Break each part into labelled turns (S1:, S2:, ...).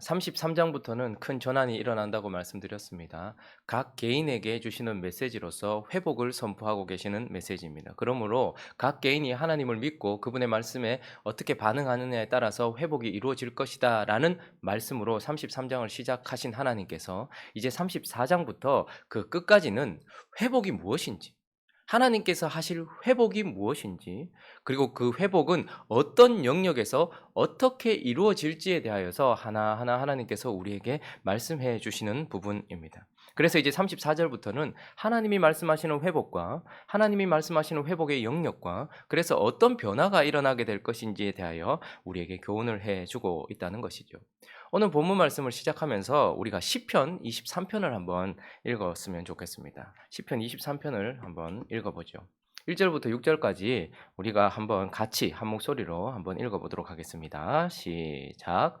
S1: 33장부터는 큰 전환이 일어난다고 말씀드렸습니다. 각 개인에게 주시는 메시지로서 회복을 선포하고 계시는 메시지입니다. 그러므로 각 개인이 하나님을 믿고 그분의 말씀에 어떻게 반응하느냐에 따라서 회복이 이루어질 것이다 라는 말씀으로 33장을 시작하신 하나님께서 이제 34장부터 그 끝까지는 회복이 무엇인지 하나님께서 하실 회복이 무엇인지 그리고 그 회복은 어떤 영역에서 어떻게 이루어질지에 대하여서 하나하나 하나님께서 우리에게 말씀해 주시는 부분입니다. 그래서 이제 34절부터는 하나님이 말씀하시는 회복과 하나님이 말씀하시는 회복의 영역과 그래서 어떤 변화가 일어나게 될 것인지에 대하여 우리에게 교훈을 해 주고 있다는 것이죠. 오늘 본문 말씀을 시작하면서 우리가 시편 23편을 한번 읽었으면 좋겠습니다. 시편 23편을 한번 읽어 보죠. 1절부터 6절까지 우리가 한번 같이 한 목소리로 한번 읽어 보도록 하겠습니다. 시작.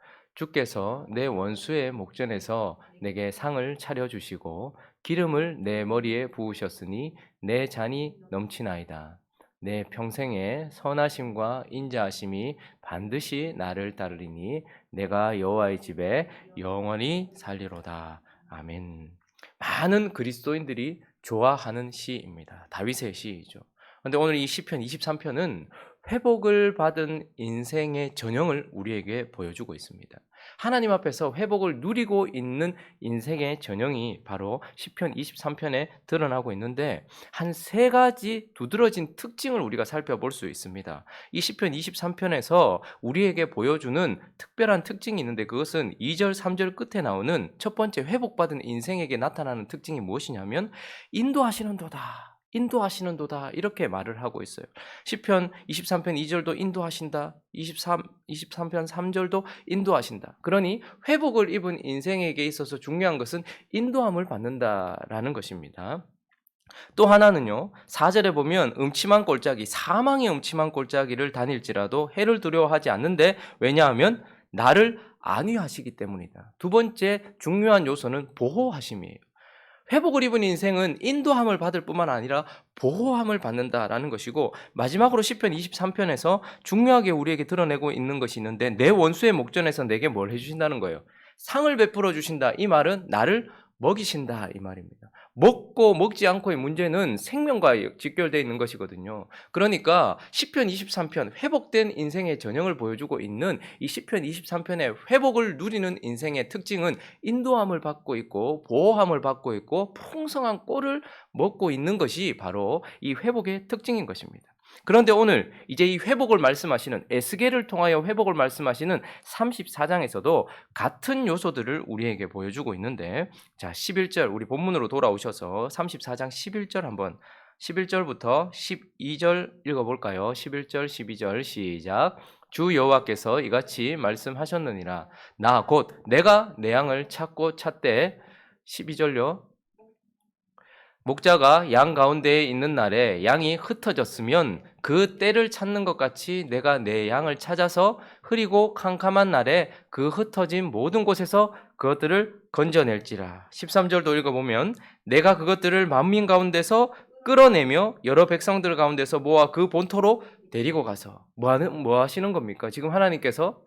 S1: 주께서 내 원수의 목전에서 내게 상을 차려 주시고 기름을 내 머리에 부으셨으니 내 잔이 넘치나이다. 내 평생에 선하심과 인자하심이 반드시 나를 따르리니 내가 여호와의 집에 영원히 살리로다. 아멘. 많은 그리스도인들이 좋아하는 시입니다. 다윗의 시이죠. 근데 오늘 이 시편 23편은 회복을 받은 인생의 전형을 우리에게 보여주고 있습니다. 하나님 앞에서 회복을 누리고 있는 인생의 전형이 바로 시편 23편에 드러나고 있는데 한 세 가지 두드러진 특징을 우리가 살펴볼 수 있습니다. 이 시편 23편에서 우리에게 보여주는 특별한 특징이 있는데 그것은 2절, 3절 끝에 나오는 첫 번째 회복받은 인생에게 나타나는 특징이 무엇이냐면 인도하시는 도다. 인도하시는도다 이렇게 말을 하고 있어요. 시편 23편 2절도 인도하신다. 23 23편 3절도 인도하신다. 그러니 회복을 입은 인생에게 있어서 중요한 것은 인도함을 받는다라는 것입니다. 또 하나는요. 4절에 보면 음침한 골짜기, 사망의 음침한 골짜기를 다닐지라도 해를 두려워하지 않는데 왜냐하면 나를 안위하시기 때문이다. 두 번째 중요한 요소는 보호하심이에요. 회복을 입은 인생은 인도함을 받을 뿐만 아니라 보호함을 받는다라는 것이고 마지막으로 시편 23편에서 중요하게 우리에게 드러내고 있는 것이 있는데 내 원수의 목전에서 내게 뭘 해주신다는 거예요. 상을 베풀어 주신다. 이 말은 나를 먹이신다 이 말입니다. 먹고 먹지 않고의 문제는 생명과 직결되어 있는 것이거든요. 그러니까 시편 23편 회복된 인생의 전형을 보여주고 있는 이 시편 23편의 회복을 누리는 인생의 특징은 인도함을 받고 있고 보호함을 받고 있고 풍성한 꼴을 먹고 있는 것이 바로 이 회복의 특징인 것입니다. 그런데 오늘 이제 이 회복을 말씀하시는 에스겔을 통하여 회복을 말씀하시는 34장에서도 같은 요소들을 우리에게 보여주고 있는데 자 11절 우리 본문으로 돌아오셔서 34장 11절 한번 11절부터 12절 읽어볼까요? 11절 12절 시작. 주 여호와께서 이같이 말씀하셨느니라. 나 곧 내가 내 양을 찾고 찾되 12절요 목자가 양 가운데에 있는 날에 양이 흩어졌으면 그 때를 찾는 것 같이 내가 내 양을 찾아서 흐리고 캄캄한 날에 그 흩어진 모든 곳에서 그것들을 건져낼지라. 13절도 읽어보면 내가 그것들을 만민 가운데서 끌어내며 여러 백성들 가운데서 모아 그 본토로 데리고 가서 뭐 하는 뭐 하시는 겁니까? 지금 하나님께서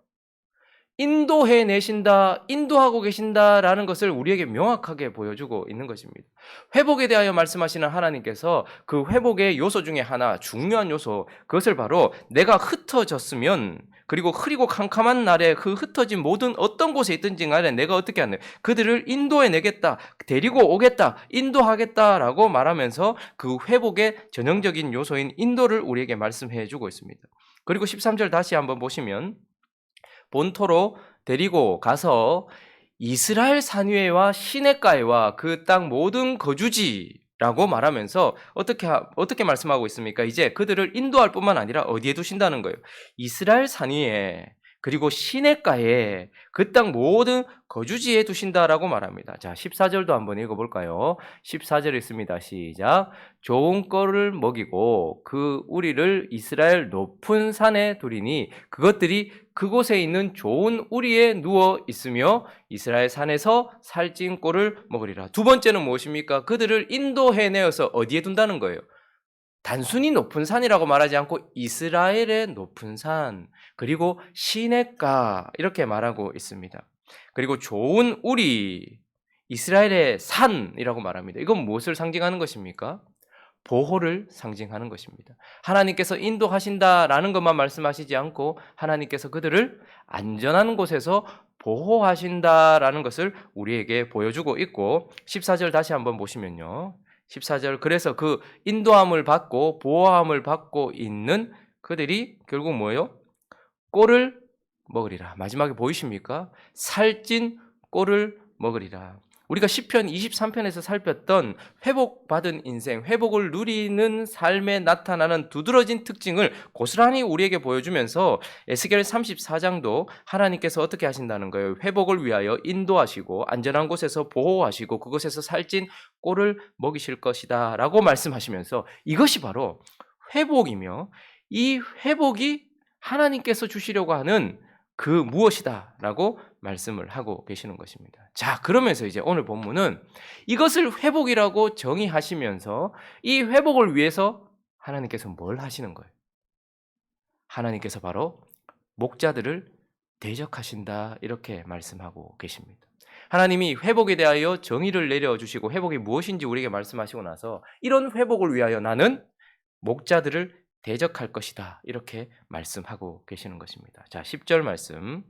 S1: 인도해 내신다, 인도하고 계신다라는 것을 우리에게 명확하게 보여주고 있는 것입니다. 회복에 대하여 말씀하시는 하나님께서 그 회복의 요소 중에 하나, 중요한 요소, 그것을 바로 내가 흩어졌으면, 그리고 흐리고 캄캄한 날에 그 흩어진 모든 어떤 곳에 있든지 간에 내가 어떻게 하는, 그들을 인도해 내겠다, 데리고 오겠다, 인도하겠다라고 말하면서 그 회복의 전형적인 요소인 인도를 우리에게 말씀해 주고 있습니다. 그리고 13절 다시 한번 보시면, 본토로 데리고 가서 이스라엘 산위에와 시내가에와 그 땅 모든 거주지라고 말하면서 어떻게 어떻게 말씀하고 있습니까? 이제 그들을 인도할 뿐만 아니라 어디에 두신다는 거예요. 이스라엘 산위에 그리고 시냇가에 그 땅 모든 거주지에 두신다라고 말합니다. 자, 14절도 한번 읽어 볼까요? 14절 있습니다. 시작. 좋은 거를 먹이고 그 우리를 이스라엘 높은 산에 두리니 그것들이 그곳에 있는 좋은 우리에 누워 있으며 이스라엘 산에서 살찐 꼴을 먹으리라. 두 번째는 무엇입니까? 그들을 인도해 내어서 어디에 둔다는 거예요. 단순히 높은 산이라고 말하지 않고 이스라엘의 높은 산, 그리고 시냇가 이렇게 말하고 있습니다. 그리고 좋은 우리 이스라엘의 산이라고 말합니다. 이건 무엇을 상징하는 것입니까? 보호를 상징하는 것입니다. 하나님께서 인도하신다라는 것만 말씀하시지 않고 하나님께서 그들을 안전한 곳에서 보호하신다라는 것을 우리에게 보여주고 있고 14절 다시 한번 보시면요. 14절 그래서 그 인도함을 받고 보호함을 받고 있는 그들이 결국 뭐예요? 꼴을 먹으리라. 마지막에 보이십니까? 살찐 꼴을 먹으리라. 우리가 시편 23편에서 살폈던 회복받은 인생, 회복을 누리는 삶에 나타나는 두드러진 특징을 고스란히 우리에게 보여주면서 에스겔 34장도 하나님께서 어떻게 하신다는 거예요? 회복을 위하여 인도하시고 안전한 곳에서 보호하시고 그곳에서 살찐 꼴을 먹이실 것이다 라고 말씀하시면서 이것이 바로 회복이며 이 회복이 하나님께서 주시려고 하는 그 무엇이다 라고 말씀을 하고 계시는 것입니다. 자, 그러면서 이제 오늘 본문은 이것을 회복이라고 정의하시면서 이 회복을 위해서 하나님께서 뭘 하시는 거예요? 하나님께서 바로 목자들을 대적하신다 이렇게 말씀하고 계십니다. 하나님이 회복에 대하여 정의를 내려주시고 회복이 무엇인지 우리에게 말씀하시고 나서 이런 회복을 위하여 나는 목자들을 대적할 것이다. 이렇게 말씀하고 계시는 것입니다. 자, 10절 말씀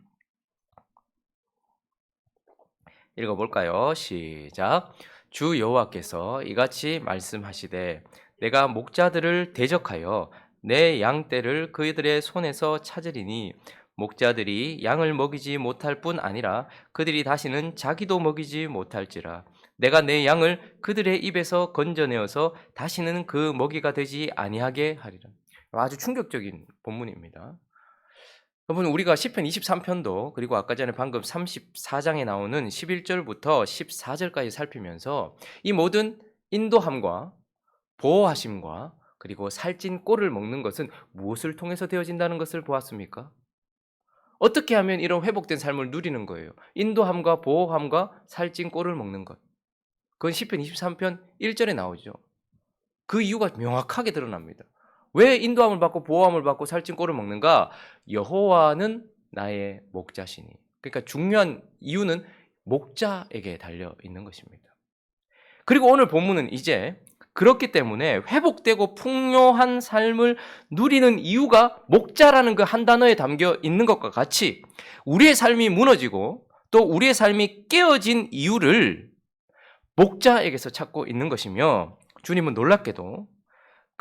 S1: 읽어볼까요? 시작. 주 여호와께서 이같이 말씀하시되 내가 목자들을 대적하여 내 양떼를 그들의 손에서 찾으리니 목자들이 양을 먹이지 못할 뿐 아니라 그들이 다시는 자기도 먹이지 못할지라 내가 내 양을 그들의 입에서 건져내어서 다시는 그 먹이가 되지 아니하게 하리라. 아주 충격적인 본문입니다. 여러분 우리가 시편 23편도 그리고 아까 전에 방금 34장에 나오는 11절부터 14절까지 살피면서 이 모든 인도함과 보호하심과 그리고 살찐 꼴을 먹는 것은 무엇을 통해서 되어진다는 것을 보았습니까? 어떻게 하면 이런 회복된 삶을 누리는 거예요? 인도함과 보호함과 살찐 꼴을 먹는 것. 그건 시편 23편 1절에 나오죠. 그 이유가 명확하게 드러납니다. 왜 인도함을 받고 보호함을 받고 살찐 꼴을 먹는가? 여호와는 나의 목자시니. 그러니까 중요한 이유는 목자에게 달려 있는 것입니다. 그리고 오늘 본문은 이제 그렇기 때문에 회복되고 풍요한 삶을 누리는 이유가 목자라는 그 한 단어에 담겨 있는 것과 같이 우리의 삶이 무너지고 또 우리의 삶이 깨어진 이유를 목자에게서 찾고 있는 것이며 주님은 놀랍게도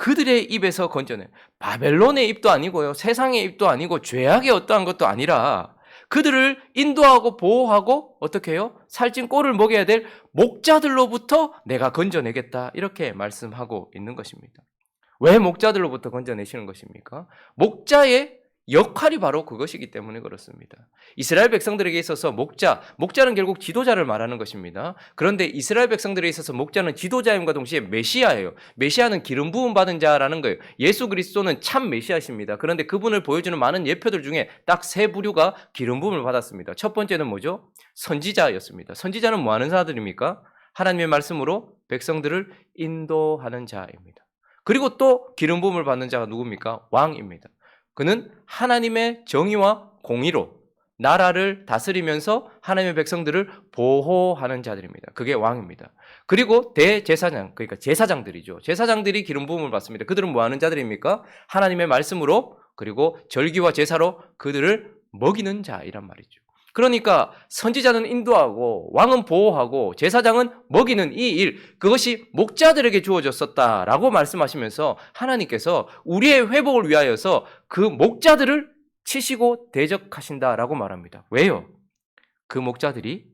S1: 그들의 입에서 건져내 바벨론의 입도 아니고요 세상의 입도 아니고 죄악의 어떠한 것도 아니라 그들을 인도하고 보호하고 어떻게 해요? 살찐 꼴을 먹여야 될 목자들로부터 내가 건져내겠다 이렇게 말씀하고 있는 것입니다. 왜 목자들로부터 건져내시는 것입니까? 목자의 역할이 바로 그것이기 때문에 그렇습니다. 이스라엘 백성들에게 있어서 목자, 목자는 결국 지도자를 말하는 것입니다. 그런데 이스라엘 백성들에 있어서 목자는 지도자임과 동시에 메시아예요. 메시아는 기름 부음 받은 자라는 거예요. 예수 그리스도는 참 메시아십니다. 그런데 그분을 보여주는 많은 예표들 중에 딱 세 부류가 기름 부음을 받았습니다. 첫 번째는 뭐죠? 선지자였습니다. 선지자는 뭐 하는 자들입니까? 하나님의 말씀으로 백성들을 인도하는 자입니다. 그리고 또 기름 부음을 받는 자가 누굽니까? 왕입니다. 그는 하나님의 정의와 공의로 나라를 다스리면서 하나님의 백성들을 보호하는 자들입니다. 그게 왕입니다. 그리고 대제사장, 그러니까 제사장들이죠. 제사장들이 기름 부음을 받습니다. 그들은 뭐 하는 자들입니까? 하나님의 말씀으로 그리고 절기와 제사로 그들을 먹이는 자이란 말이죠. 그러니까 선지자는 인도하고 왕은 보호하고 제사장은 먹이는 이 일, 그것이 목자들에게 주어졌었다라고 말씀하시면서 하나님께서 우리의 회복을 위하여서 그 목자들을 치시고 대적하신다라고 말합니다. 왜요? 그 목자들이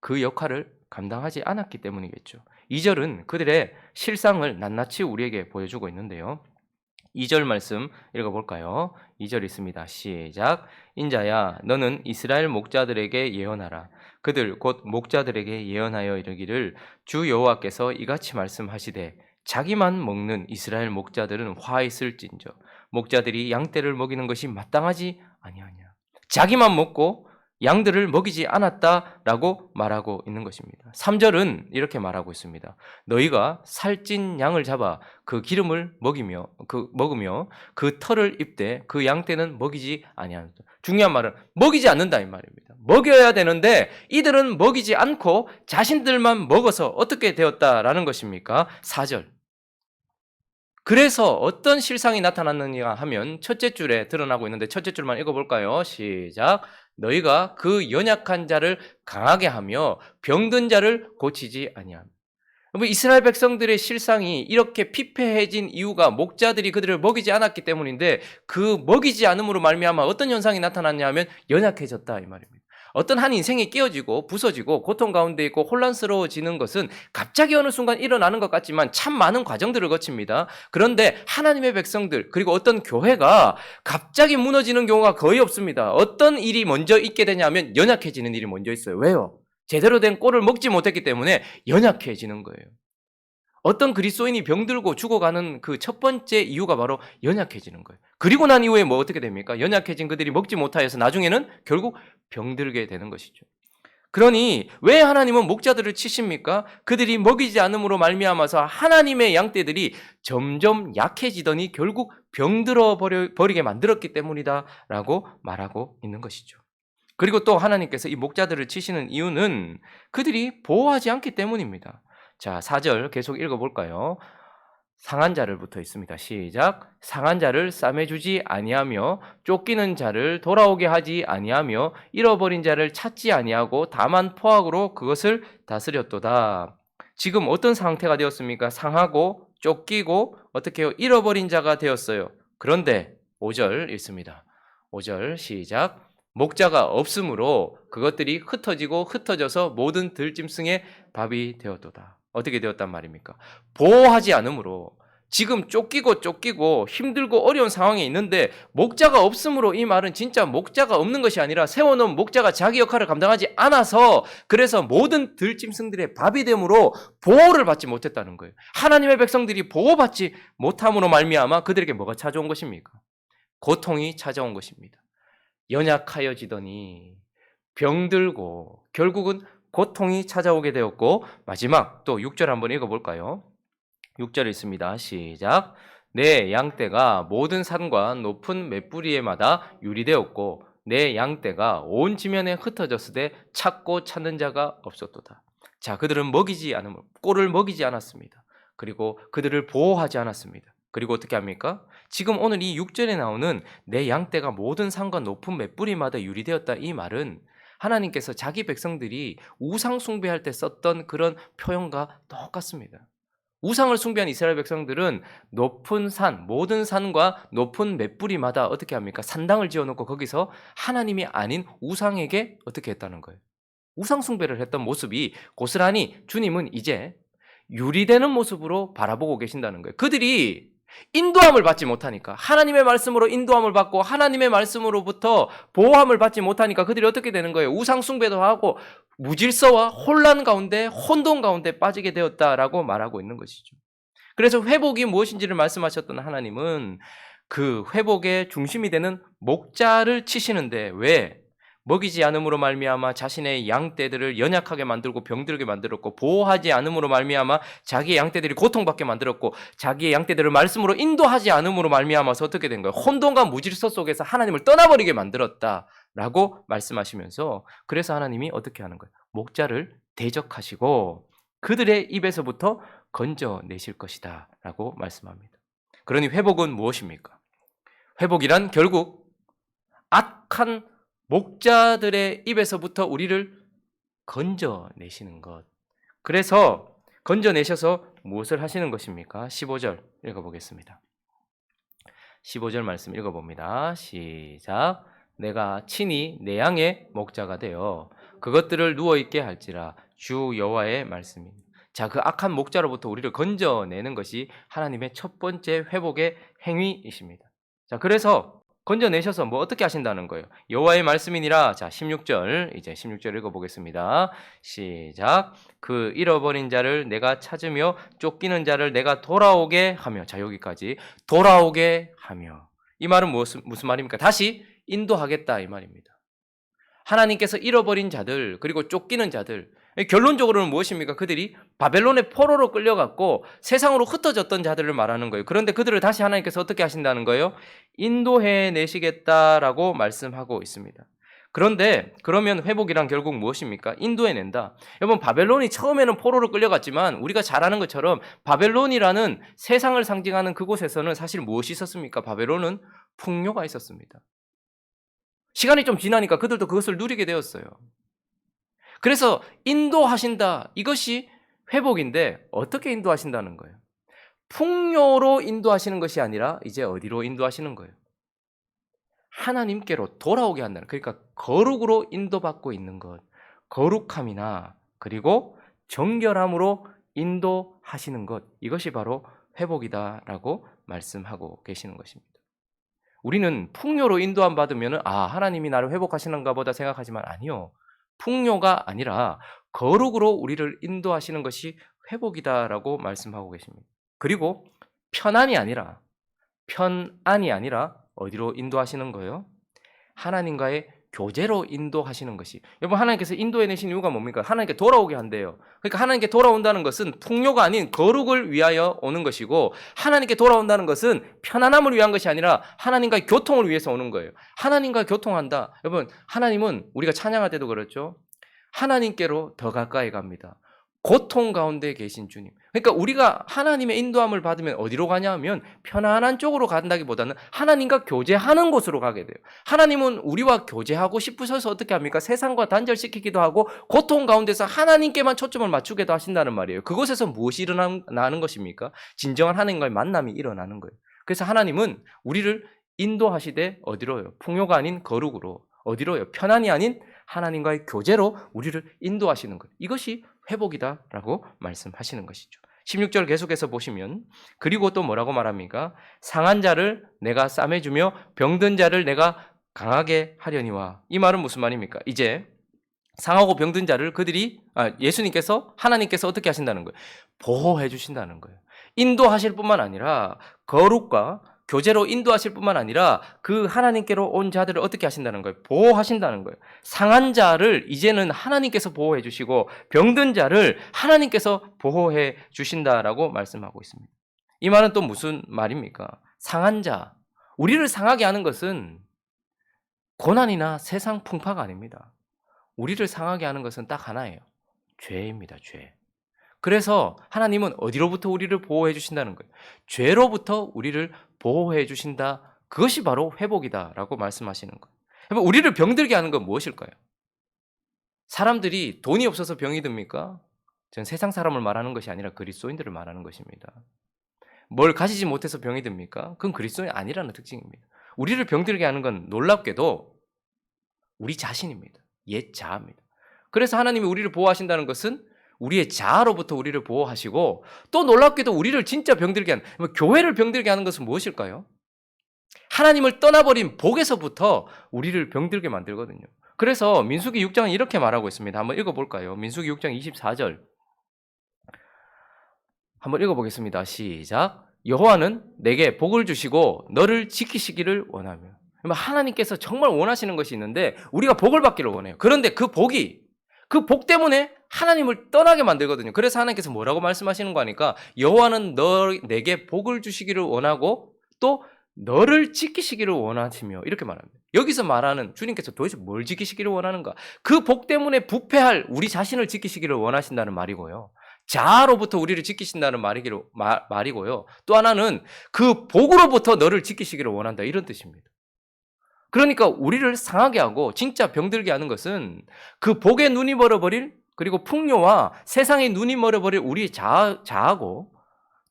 S1: 그 역할을 감당하지 않았기 때문이겠죠. 2절은 그들의 실상을 낱낱이 우리에게 보여주고 있는데요. 2절 말씀 읽어볼까요? 2절 있습니다. 시작. 인자야, 너는 이스라엘 목자들에게 예언하라. 그들 곧 목자들에게 예언하여 이르기를 주 여호와께서 이같이 말씀하시되 자기만 먹는 이스라엘 목자들은 화 있을진저 목자들이 양떼를 먹이는 것이 마땅하지 아니하냐. 자기만 먹고 양들을 먹이지 않았다라고 말하고 있는 것입니다. 3절은 이렇게 말하고 있습니다. 너희가 살찐 양을 잡아 그 기름을 먹이며 그 먹으며 그 털을 입되 그 양떼는 먹이지 아니한다. 중요한 말은 먹이지 않는다 이 말입니다. 먹여야 되는데 이들은 먹이지 않고 자신들만 먹어서 어떻게 되었다라는 것입니까? 4절. 그래서 어떤 실상이 나타났느냐 하면 첫째 줄에 드러나고 있는데 첫째 줄만 읽어볼까요? 시작. 너희가 그 연약한 자를 강하게 하며 병든 자를 고치지 아니함. 뭐 이스라엘 백성들의 실상이 이렇게 피폐해진 이유가 목자들이 그들을 먹이지 않았기 때문인데 그 먹이지 않음으로 말미암아 어떤 현상이 나타났냐면 연약해졌다 이 말입니다. 어떤 한 인생이 깨어지고 부서지고 고통 가운데 있고 혼란스러워지는 것은 갑자기 어느 순간 일어나는 것 같지만 참 많은 과정들을 거칩니다. 그런데 하나님의 백성들 그리고 어떤 교회가 갑자기 무너지는 경우가 거의 없습니다. 어떤 일이 먼저 있게 되냐면 연약해지는 일이 먼저 있어요. 왜요? 제대로 된 꼴을 먹지 못했기 때문에 연약해지는 거예요. 어떤 그리스도인이 병들고 죽어가는 그 첫 번째 이유가 바로 연약해지는 거예요. 그리고 난 이후에 뭐 어떻게 됩니까? 연약해진 그들이 먹지 못하여서 나중에는 결국 병들게 되는 것이죠. 그러니 왜 하나님은 목자들을 치십니까? 그들이 먹이지 않음으로 말미암아서 하나님의 양떼들이 점점 약해지더니 결국 병들어 버리게 만들었기 때문이다라고 말하고 있는 것이죠. 그리고 또 하나님께서 이 목자들을 치시는 이유는 그들이 보호하지 않기 때문입니다. 자, 4절 계속 읽어볼까요? 상한 자를 붙어 있습니다. 시작. 상한 자를 싸매주지 아니하며 쫓기는 자를 돌아오게 하지 아니하며 잃어버린 자를 찾지 아니하고 다만 포악으로 그것을 다스렸도다. 지금 어떤 상태가 되었습니까? 상하고 쫓기고 어떻게 해요? 잃어버린 자가 되었어요. 그런데 5절 읽습니다. 5절 시작. 목자가 없으므로 그것들이 흩어지고 흩어져서 모든 들짐승의 밥이 되었도다. 어떻게 되었단 말입니까? 보호하지 않으므로 지금 쫓기고 쫓기고 힘들고 어려운 상황에 있는데 목자가 없으므로 이 말은 진짜 목자가 없는 것이 아니라 세워놓은 목자가 자기 역할을 감당하지 않아서 그래서 모든 들짐승들의 밥이 되므로 보호를 받지 못했다는 거예요. 하나님의 백성들이 보호받지 못함으로 말미암아 그들에게 뭐가 찾아온 것입니까? 고통이 찾아온 것입니다. 연약하여지더니 병들고 결국은 고통이 찾아오게 되었고 마지막 또 6절 한번 읽어 볼까요? 6절 있습니다. 시작. 내 양떼가 모든 산과 높은 맷뿌리에마다 유리되었고 내 양떼가 온 지면에 흩어졌으되 찾고 찾는 자가 없었도다. 자, 그들은 먹이지 않음, 꼴을 먹이지 않았습니다. 그리고 그들을 보호하지 않았습니다. 그리고 어떻게 합니까? 지금 오늘 이 6절에 나오는 내 양떼가 모든 산과 높은 맷뿌리마다 유리되었다 이 말은 하나님께서 자기 백성들이 우상 숭배할 때 썼던 그런 표현과 똑같습니다. 우상을 숭배한 이스라엘 백성들은 높은 산, 모든 산과 높은 맷뿌리마다 어떻게 합니까? 산당을 지어놓고 거기서 하나님이 아닌 우상에게 어떻게 했다는 거예요? 우상 숭배를 했던 모습이 고스란히 주님은 이제 유리되는 모습으로 바라보고 계신다는 거예요. 그들이 인도함을 받지 못하니까 하나님의 말씀으로 인도함을 받고 하나님의 말씀으로부터 보호함을 받지 못하니까 그들이 어떻게 되는 거예요? 우상 숭배도 하고 무질서와 혼란 가운데 혼돈 가운데 빠지게 되었다라고 말하고 있는 것이죠. 그래서 회복이 무엇인지를 말씀하셨던 하나님은 그 회복의 중심이 되는 목자를 치시는데 왜 먹이지 않음으로 말미암아 자신의 양떼들을 연약하게 만들고 병들게 만들었고 보호하지 않음으로 말미암아 자기의 양떼들이 고통받게 만들었고 자기의 양떼들을 말씀으로 인도하지 않음으로 말미암아서 어떻게 된 거예요? 혼돈과 무질서 속에서 하나님을 떠나버리게 만들었다라고 말씀하시면서 그래서 하나님이 어떻게 하는 거예요? 목자를 대적하시고 그들의 입에서부터 건져내실 것이다라고 말씀합니다. 그러니 회복은 무엇입니까? 회복이란 결국 악한 목자들의 입에서부터 우리를 건져내시는 것. 그래서 건져내셔서 무엇을 하시는 것입니까? 15절 읽어보겠습니다. 15절 말씀 읽어봅니다. 시작. 내가 친히 내 양의 목자가 되어 그것들을 누워 있게 할지라 주 여호와의 말씀입니다. 자, 그 악한 목자로부터 우리를 건져내는 것이 하나님의 첫 번째 회복의 행위이십니다. 자, 그래서 건져내셔서 뭐 어떻게 하신다는 거예요? 여호와의 말씀이니라. 자, 16절 이제 16절 읽어 보겠습니다. 시작. 그 잃어버린 자를 내가 찾으며 쫓기는 자를 내가 돌아오게 하며 자 여기까지 돌아오게 하며 이 말은 무슨 무슨 말입니까? 다시 인도하겠다 이 말입니다. 하나님께서 잃어버린 자들 그리고 쫓기는 자들 결론적으로는 무엇입니까? 그들이 바벨론의 포로로 끌려갔고 세상으로 흩어졌던 자들을 말하는 거예요. 그런데 그들을 다시 하나님께서 어떻게 하신다는 거예요? 인도해 내시겠다라고 말씀하고 있습니다. 그런데 그러면 회복이란 결국 무엇입니까? 인도해 낸다. 여러분 바벨론이 처음에는 포로로 끌려갔지만 우리가 잘 아는 것처럼 바벨론이라는 세상을 상징하는 그곳에서는 사실 무엇이 있었습니까? 바벨론은 풍요가 있었습니다. 시간이 좀 지나니까 그들도 그것을 누리게 되었어요. 그래서 인도하신다. 이것이 회복인데 어떻게 인도하신다는 거예요? 풍요로 인도하시는 것이 아니라 이제 어디로 인도하시는 거예요? 하나님께로 돌아오게 한다는 그러니까 거룩으로 인도받고 있는 것. 거룩함이나 그리고 정결함으로 인도하시는 것. 이것이 바로 회복이다라고 말씀하고 계시는 것입니다. 우리는 풍요로 인도함 받으면 아 하나님이 나를 회복하시는가 보다 생각하지만 아니요. 풍요가 아니라 거룩으로 우리를 인도하시는 것이 회복이다라고 말씀하고 계십니다. 그리고 편안이 아니라 편안이 아니라 어디로 인도하시는 거예요? 하나님과의 교제로 인도하시는 것이. 여러분 하나님께서 인도해 내신 이유가 뭡니까? 하나님께 돌아오게 한대요. 그러니까 하나님께 돌아온다는 것은 풍요가 아닌 거룩을 위하여 오는 것이고 하나님께 돌아온다는 것은 편안함을 위한 것이 아니라 하나님과의 교통을 위해서 오는 거예요. 하나님과 교통한다. 여러분 하나님은 우리가 찬양할 때도 그렇죠. 하나님께로 더 가까이 갑니다. 고통 가운데 계신 주님. 그러니까 우리가 하나님의 인도함을 받으면 어디로 가냐 하면 편안한 쪽으로 간다기보다는 하나님과 교제하는 곳으로 가게 돼요. 하나님은 우리와 교제하고 싶으셔서 어떻게 합니까? 세상과 단절시키기도 하고 고통 가운데서 하나님께만 초점을 맞추게도 하신다는 말이에요. 그곳에서 무엇이 일어나는 것입니까? 진정한 하나님과의 만남이 일어나는 거예요. 그래서 하나님은 우리를 인도하시되 어디로요? 풍요가 아닌 거룩으로 어디로요? 편안이 아닌 하나님과의 교제로 우리를 인도하시는 거예요. 이것이 회복이다라고 말씀하시는 것이죠. 16절 계속해서 보시면 그리고 또 뭐라고 말합니까? 상한 자를 내가 싸매 주며 병든 자를 내가 강하게 하려니와 이 말은 무슨 말입니까? 이제 상하고 병든 자를 그들이 아, 예수님께서 하나님께서 어떻게 하신다는 거예요? 보호해 주신다는 거예요. 인도하실 뿐만 아니라 거룩과 교제로 인도하실 뿐만 아니라 그 하나님께로 온 자들을 어떻게 하신다는 거예요? 보호하신다는 거예요. 상한 자를 이제는 하나님께서 보호해 주시고 병든 자를 하나님께서 보호해 주신다라고 말씀하고 있습니다. 이 말은 또 무슨 말입니까? 상한 자. 우리를 상하게 하는 것은 고난이나 세상 풍파가 아닙니다. 우리를 상하게 하는 것은 딱 하나예요. 죄입니다, 죄. 그래서 하나님은 어디로부터 우리를 보호해 주신다는 거예요. 죄로부터 우리를 보호해 주신다. 그것이 바로 회복이다라고 말씀하시는 거예요. 우리를 병들게 하는 건 무엇일까요? 사람들이 돈이 없어서 병이 듭니까? 전 세상 사람을 말하는 것이 아니라 그리스도인들을 말하는 것입니다. 뭘 가지지 못해서 병이 듭니까? 그건 그리스도인이 아니라는 특징입니다. 우리를 병들게 하는 건 놀랍게도 우리 자신입니다. 옛 자아입니다. 그래서 하나님이 우리를 보호하신다는 것은 우리의 자아로부터 우리를 보호하시고 또 놀랍게도 우리를 진짜 병들게 하는 교회를 병들게 하는 것은 무엇일까요? 하나님을 떠나버린 복에서부터 우리를 병들게 만들거든요. 그래서 민수기 6장은 이렇게 말하고 있습니다. 한번 읽어볼까요? 민수기 6장 24절 한번 읽어보겠습니다. 시작. 여호와는 내게 복을 주시고 너를 지키시기를 원하며 하나님께서 정말 원하시는 것이 있는데 우리가 복을 받기를 원해요. 그런데 그 복이 그 복 때문에 하나님을 떠나게 만들거든요. 그래서 하나님께서 뭐라고 말씀하시는 거 아니까 여호와는 너 내게 복을 주시기를 원하고 또 너를 지키시기를 원하시며 이렇게 말합니다. 여기서 말하는 주님께서 도대체 뭘 지키시기를 원하는가? 그 복 때문에 부패할 우리 자신을 지키시기를 원하신다는 말이고요. 자아로부터 우리를 지키신다는 말이기로, 마, 말이고요. 또 하나는 그 복으로부터 너를 지키시기를 원한다 이런 뜻입니다. 그러니까 우리를 상하게 하고 진짜 병들게 하는 것은 그 복에 눈이 멀어버릴 그리고 풍요와 세상의 눈이 멀어버릴 우리 자아, 자아고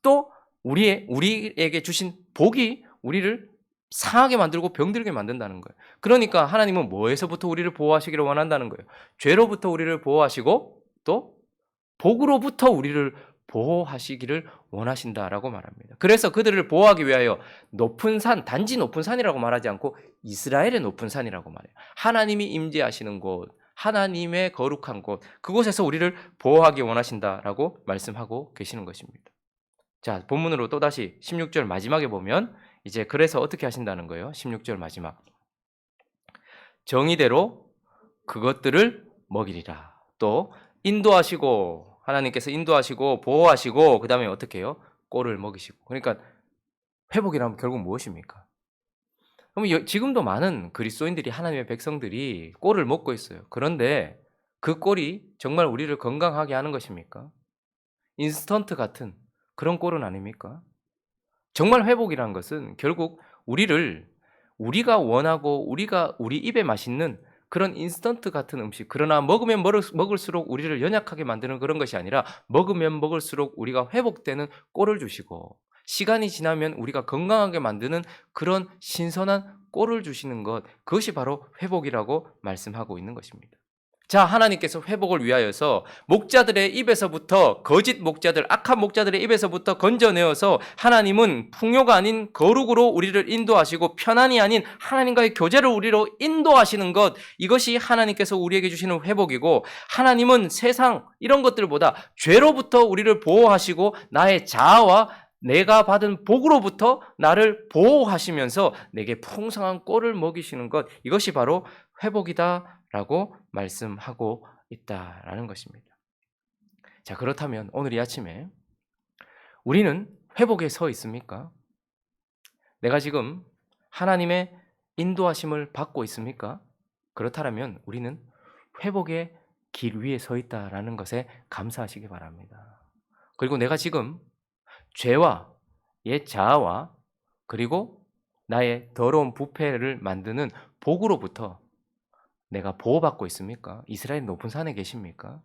S1: 또 우리의 우리에게 주신 복이 우리를 상하게 만들고 병들게 만든다는 거예요. 그러니까 하나님은 뭐에서부터 우리를 보호하시기를 원한다는 거예요. 죄로부터 우리를 보호하시고 또 복으로부터 우리를 보호하시기를 원하신다라고 말합니다. 그래서 그들을 보호하기 위하여 높은 산, 단지 높은 산이라고 말하지 않고 이스라엘의 높은 산이라고 말해요. 하나님이 임재하시는 곳, 하나님의 거룩한 곳, 그곳에서 우리를 보호하기 원하신다라고 말씀하고 계시는 것입니다. 자, 본문으로 또다시 16절 마지막에 보면 이제 그래서 어떻게 하신다는 거예요? 16절 마지막. 정의대로 그것들을 먹이리라. 또 인도하시고 하나님께서 인도하시고 보호하시고 그다음에 어떻게 해요? 꼴을 먹이시고. 그러니까 회복이라면 결국 무엇입니까? 그럼 여- 지금도 많은 그리스도인들이 하나님의 백성들이 꼴을 먹고 있어요. 그런데 그 꼴이 정말 우리를 건강하게 하는 것입니까? 인스턴트 같은 그런 꼴은 아닙니까? 정말 회복이라는 것은 결국 우리를 우리가 원하고 우리가 우리 입에 맛있는 그런 인스턴트 같은 음식 그러나 먹으면 먹을- 먹을수록 우리를 연약하게 만드는 그런 것이 아니라 먹으면 먹을수록 우리가 회복되는 꼴을 주시고 시간이 지나면 우리가 건강하게 만드는 그런 신선한 꼴을 주시는 것 그것이 바로 회복이라고 말씀하고 있는 것입니다. 자, 하나님께서 회복을 위하여서 목자들의 입에서부터 거짓 목자들, 악한 목자들의 입에서부터 건져내어서 하나님은 풍요가 아닌 거룩으로 우리를 인도하시고 편안이 아닌 하나님과의 교제를 우리로 인도하시는 것 이것이 하나님께서 우리에게 주시는 회복이고 하나님은 세상 이런 것들보다 죄로부터 우리를 보호하시고 나의 자아와 내가 받은 복으로부터 나를 보호하시면서 내게 풍성한 꼴을 먹이시는 것 이것이 바로 회복이다라고 말씀하고 있다라는 것입니다. 자, 그렇다면 오늘 이 아침에 우리는 회복에 서 있습니까? 내가 지금 하나님의 인도하심을 받고 있습니까? 그렇다면 우리는 회복의 길 위에 서 있다라는 것에 감사하시기 바랍니다. 그리고 내가 지금 죄와 옛 자아와 그리고 나의 더러운 부패를 만드는 복으로부터 내가 보호받고 있습니까? 이스라엘 높은 산에 계십니까?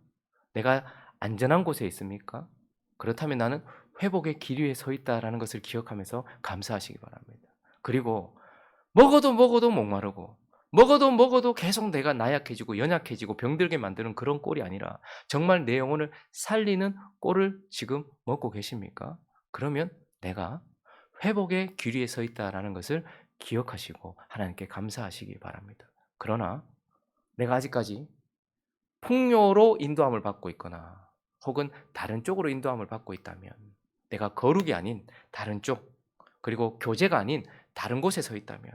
S1: 내가 안전한 곳에 있습니까? 그렇다면 나는 회복의 길 위에 서 있다라는 것을 기억하면서 감사하시기 바랍니다. 그리고 먹어도 먹어도 목마르고 먹어도 먹어도 계속 내가 나약해지고 연약해지고 병들게 만드는 그런 꼴이 아니라 정말 내 영혼을 살리는 꼴을 지금 먹고 계십니까? 그러면 내가 회복의 길 위에 서 있다라는 것을 기억하시고 하나님께 감사하시기 바랍니다. 그러나 내가 아직까지 풍요로 인도함을 받고 있거나 혹은 다른 쪽으로 인도함을 받고 있다면 내가 거룩이 아닌 다른 쪽 그리고 교제가 아닌 다른 곳에 서 있다면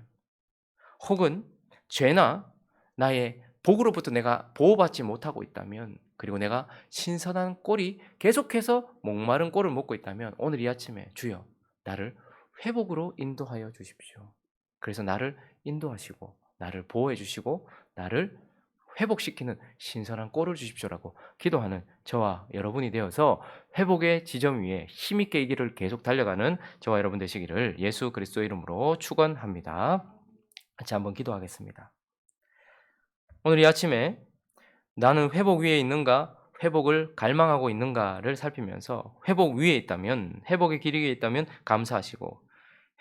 S1: 혹은 죄나 나의 복으로부터 내가 보호받지 못하고 있다면 그리고 내가 신선한 꼴이 계속해서 목마른 꼴을 먹고 있다면 오늘 이 아침에 주여 나를 회복으로 인도하여 주십시오. 그래서 나를 인도하시고 나를 보호해 주시고 나를 회복시키는 신선한 꼴을 주십시오라고 기도하는 저와 여러분이 되어서 회복의 지점 위에 힘있게 이 길을 계속 달려가는 저와 여러분 되시기를 예수 그리스도 이름으로 축원합니다. 같이 한번 기도하겠습니다. 오늘 이 아침에 나는 회복 위에 있는가, 회복을 갈망하고 있는가를 살피면서 회복 위에 있다면, 회복의 길 위에 있다면 감사하시고,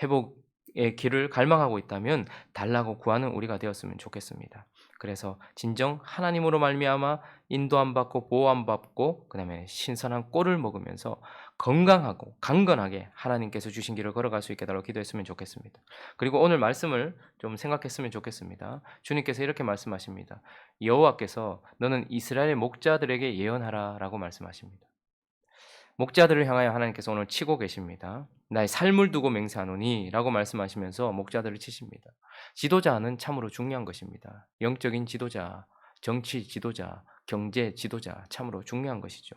S1: 회복의 길을 갈망하고 있다면 달라고 구하는 우리가 되었으면 좋겠습니다. 그래서 진정 하나님으로 말미암아 인도함 받고 보호함 받고 그다음에 신선한 꼴을 먹으면서 건강하고 강건하게 하나님께서 주신 길을 걸어갈 수 있게 달라고 기도했으면 좋겠습니다. 그리고 오늘 말씀을 좀 생각했으면 좋겠습니다. 주님께서 이렇게 말씀하십니다. 여호와께서 너는 이스라엘 목자들에게 예언하라라고 말씀하십니다. 목자들을 향하여 하나님께서 오늘 치고 계십니다. 나의 삶을 두고 맹세하노니 라고 말씀하시면서 목자들을 치십니다. 지도자는 참으로 중요한 것입니다. 영적인 지도자, 정치 지도자, 경제 지도자 참으로 중요한 것이죠.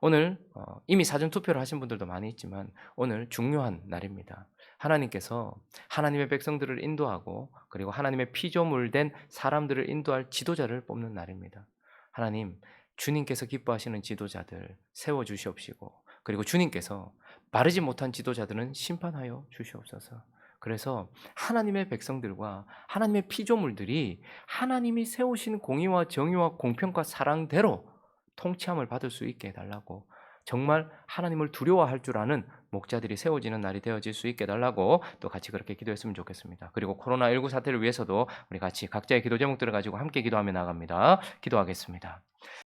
S1: 오늘 어, 이미 사전 투표를 하신 분들도 많이 있지만 오늘 중요한 날입니다. 하나님께서 하나님의 백성들을 인도하고 그리고 하나님의 피조물된 사람들을 인도할 지도자를 뽑는 날입니다. 하나님 주님께서 기뻐하시는 지도자들 세워 주시옵시고 그리고 주님께서 바르지 못한 지도자들은 심판하여 주시옵소서. 그래서 하나님의 백성들과 하나님의 피조물들이 하나님이 세우신 공의와 정의와 공평과 사랑대로 통치함을 받을 수 있게 해달라고 정말 하나님을 두려워할 줄 아는 목자들이 세워지는 날이 되어질 수 있게 해달라고 또 같이 그렇게 기도했으면 좋겠습니다. 그리고 코로나19 사태를 위해서도 우리 같이 각자의 기도 제목들을 가지고 함께 기도하며 나갑니다. 기도하겠습니다.